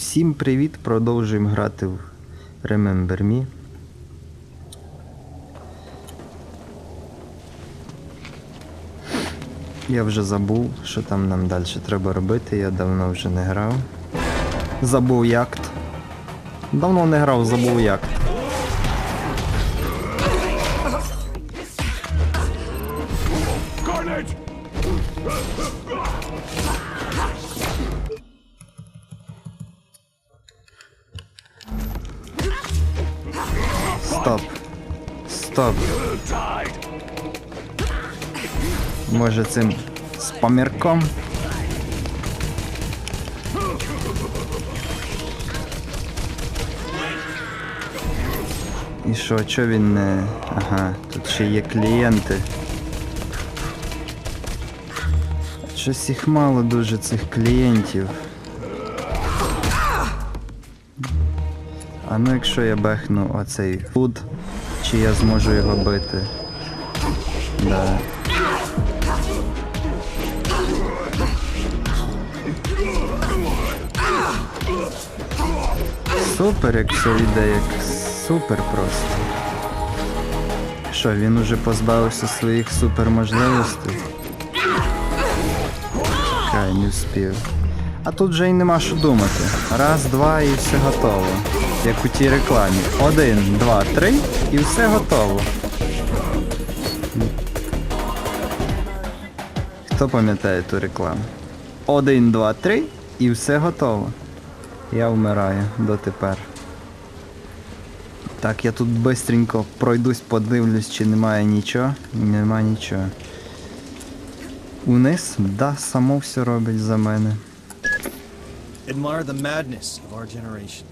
Всім привіт! Продовжуємо грати в Remember Me. Я вже забув, що там нам далі треба робити, я давно вже не грав. Забув якт. Давно не грав, забув якт. Стоп. Стоп. Може цим спамірком? І що, чо він не. Ага, тут ще є клієнти. Щось їх мало дуже цих клієнтів. А ну якщо я бехну оцей фуд, чи я зможу його бити? Да. Супер, як все йде, як супер просто. Що, він уже позбавився своїх суперможливостей? Чекай, не вспів. А тут вже й нема що думати. Раз, два і все готово. Як у тій рекламі. Один, два, три і все готово. Хто пам'ятає ту рекламу? Один, два, три і все готово. Я вмираю дотепер. Так, я тут бистренько пройдусь, подивлюсь, чи немає нічого. Нема нічого. Униз, да, само все робить за мене. Admire the madness of our generation.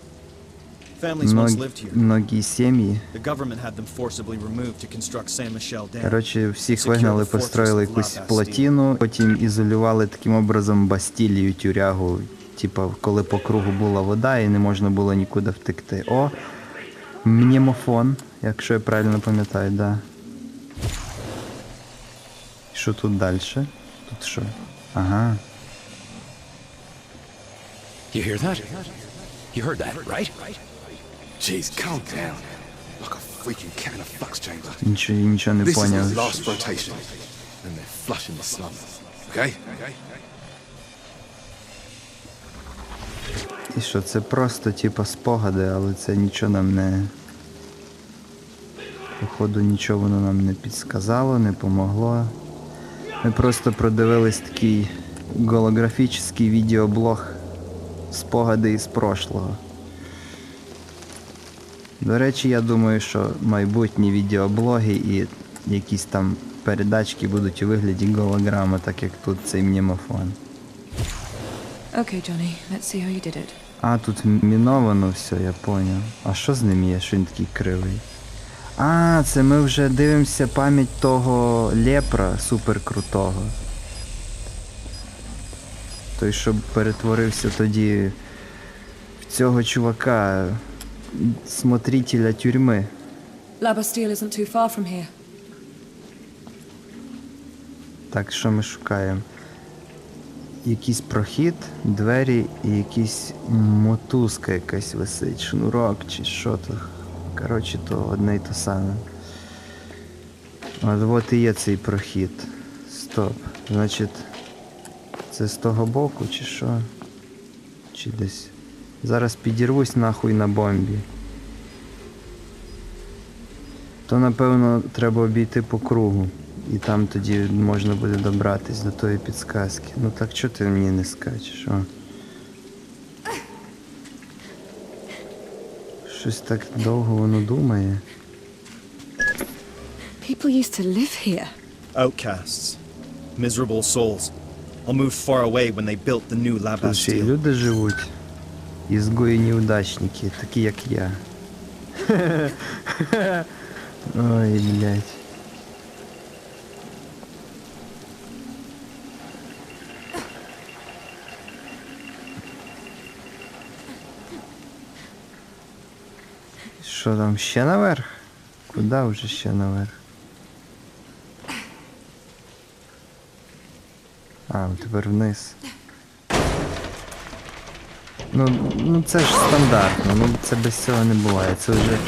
Многі сім'ї. The government had them forcibly removed to construct Saint Michel Dam. Коротше, всіх вигнали, построїли якусь плотину, потім ізолювали таким образом Бастілію, тюрягу. Типа, коли по кругу була вода і не можна було нікуди втекти. О! Мнемофон, якщо я правильно пам'ятаю, да. Що тут далі? Тут що? Ага. You hear that? You heard that, right? Jeez, calm down. Like a freaking cat in a flux chamber. Нічого, нічого не This is поняв. the last rotation, and they're flushing the slums. Okay? І що, це просто типа спогади, але це нічого нам не. Походу нічого воно нам не підсказало, не помогло. Ми просто продивились такий голографічний відеоблог спогади із прошлого. До речі, я думаю, що майбутні відеоблоги і якісь там передачки будуть у вигляді голограми, так як тут цей мнемофон. Okay, Johnny, let's see how you did it. А, тут міновано все, я поняв. А що з ним є, що він такий кривий? А, це ми вже дивимося пам'ять того лепра суперкрутого. Той, що перетворився тоді в цього чувака, смотрителя. La Bastille isn't too far from here. Так, що ми шукаємо? Якийсь прохід, двері і якийсь мотузка якась висить, шнурок чи що то. Коротше, то одне й то саме. От от і є цей прохід. Стоп. Значить, це з того боку чи що? Чи десь. Зараз підірвусь нахуй на бомбі. То напевно треба обійти по кругу. І там тоді можна буде добратись до тої підсказки. Ну так чого ти мені не скачеш? О? Щось так довго воно думає. People used to live here. Outcasts. Miserable souls. All moved far away when they built the new Тут ще й люди живуть. Ізгої неудачники, такі як я. Ой, блядь. Що там, ще наверх? Куда вже ще наверх? А, тепер вниз. Ну, ну це ж стандартно, ну це без цього не буває. Це вже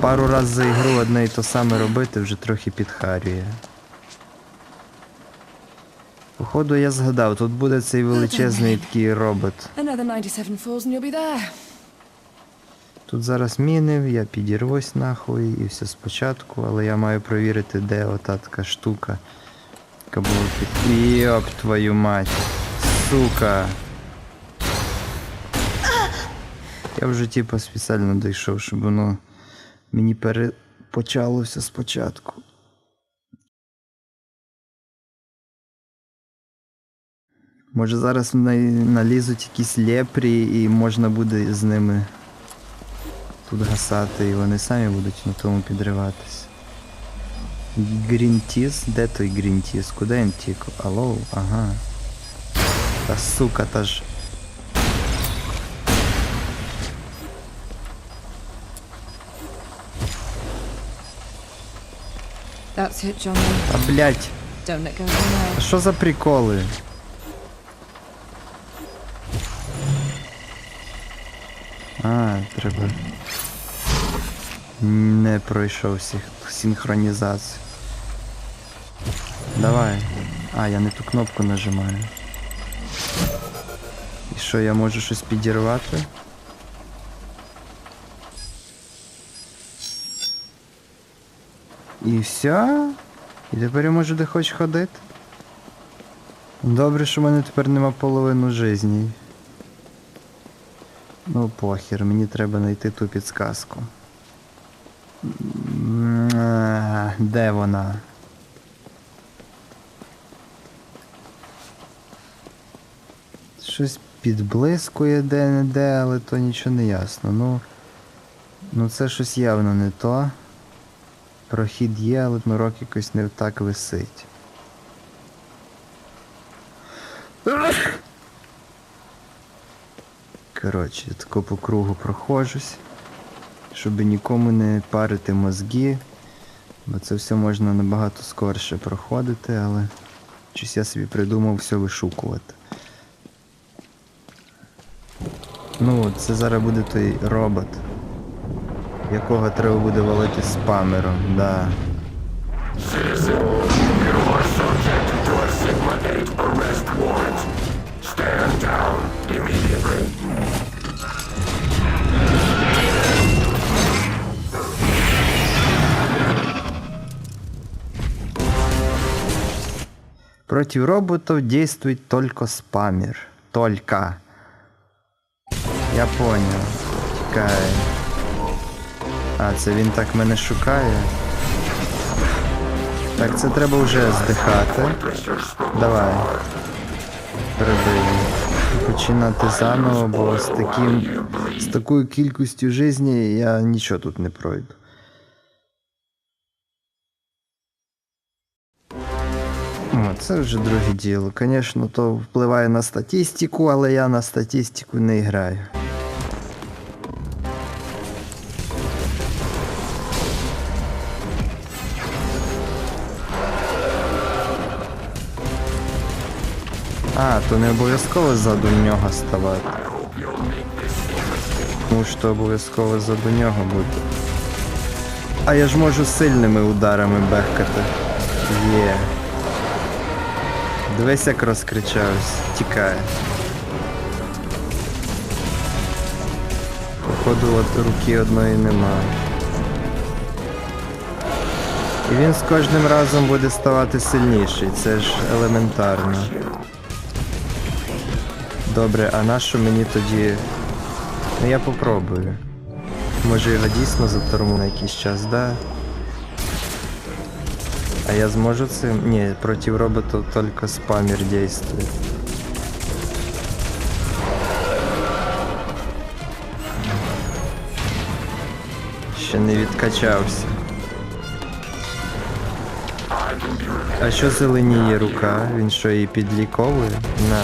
пару раз за ігру одне і то саме робити вже трохи підхарює. Походу я згадав, тут буде цей величезний такий робот. Another 97 falls and you'll be there. Тут зараз мінив, я підірвусь нахуй і все спочатку, але я маю провірити, де ота така штука. Яка. Йоп твою мать. Сука. Я вже типу спеціально дійшов, щоб воно мені перепочало все спочатку. Може зараз налізуть якісь лепрі і можна буде з ними тут гасати, і вони самі будуть на тому підриватись. Грінтіс? Де той Грінтіс? Куди він тік? Алло, ага. Та сука, та ж. That's. Та блять, Don't let go of the а що за приколи? А, треба. Не пройшов сих... синхронізацію. Давай. А, я не ту кнопку нажимаю. І що, я можу щось підірвати? І все? І тепер я можу де хоч ходити? Добре, що в мене тепер нема половину жизні. Ну похер, мені треба знайти ту підсказку. А, Де вона? Щось підблискує де-не-де, але то нічого не ясно. Ну, ну це щось явно не то. Прохід є, але шнурок якось не так висить. Коротше, я тако по кругу проходжусь, щоб нікому не парити мозги, бо це все можна набагато скорше проходити, але щось я собі придумав все вишукувати. Ну, це зараз буде той робот якого треба буде валити спамером, да. Против роботов действует только спамер. Только. Я понял. Чекай. А, це він так мене шукає. Так, це треба вже здихати. Давай. Перебий. Починати заново, бо з таким. з такою кількістю житті я нічого тут не пройду. О, це вже друге діло. Звісно, то впливає на статистику, але я на статистику не граю. А, то не обов'язково ззаду нього ставати. Тому що обов'язково ззаду нього бути. А я ж можу сильними ударами бехкати. Є. Дивись, як розкричався. Тікає. Походу от руки одної немає. І він з кожним разом буде ставати сильніший, це ж елементарно. Добре, а на що мені тоді. Ну я попробую. Може його дійсно заторму на якийсь час, да? А я зможу цим. Ні, проти робота тільки спамер действует. Ще не відкачався. А що зеленіє рука? Він що її підліковує? На.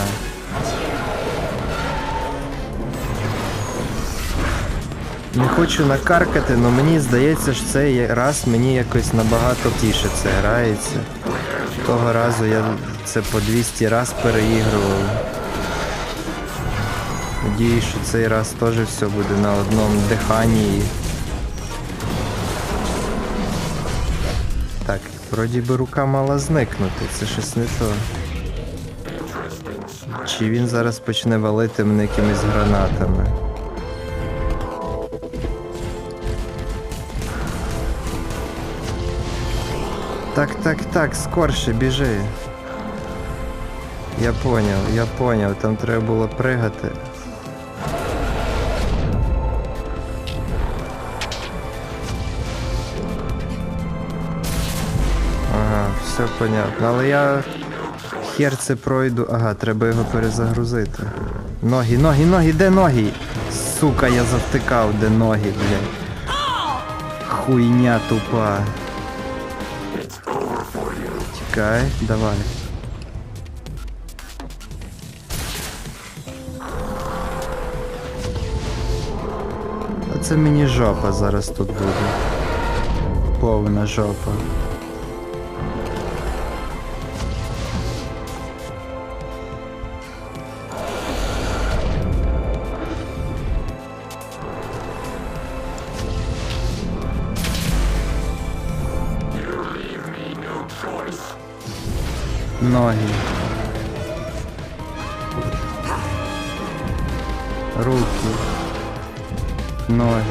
Не хочу накаркати, але мені здається, що цей раз мені якось набагато тіше це грається. Того разу я це по 200 раз переігрував. Надіюсь, що цей раз теж все буде на одному диханні. Так, вроді би рука мала зникнути, це щось не то. Чи він зараз почне валити мене якимись гранатами? Так, так, так, скорше біжи. Я поняв, я поняв, там треба було пригати. Ага, все понятно. Але я хер це пройду. Ага, треба його перезагрузити. Ноги, ноги, ноги, де ноги? Сука, я завтикав, де ноги, блядь. Хуйня тупа. Тікай, давай. А це мені жопа зараз тут буде. Повна жопа. Ноги. Руки. Ноги.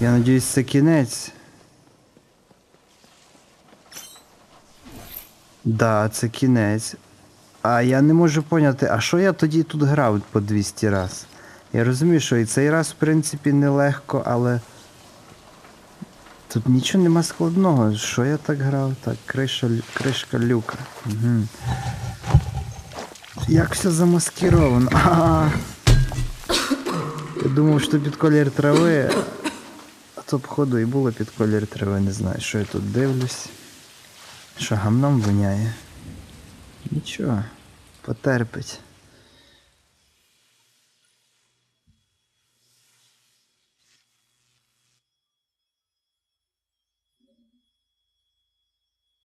Я надіюсь, це кінець. Да, це кінець. А я не можу поняти, а що я тоді тут грав по 200 раз? Я розумію, що і цей раз, в принципі, нелегко, але. Тут нічого нема складного. Що я так грав? Так, криша, кришка люка. Угу. Як все замаскировано. А. Я думав, що під колір трави. А то, походу, і було під колір трави, не знаю, що я тут дивлюсь. Що гамном воняє. Нічого, потерпить.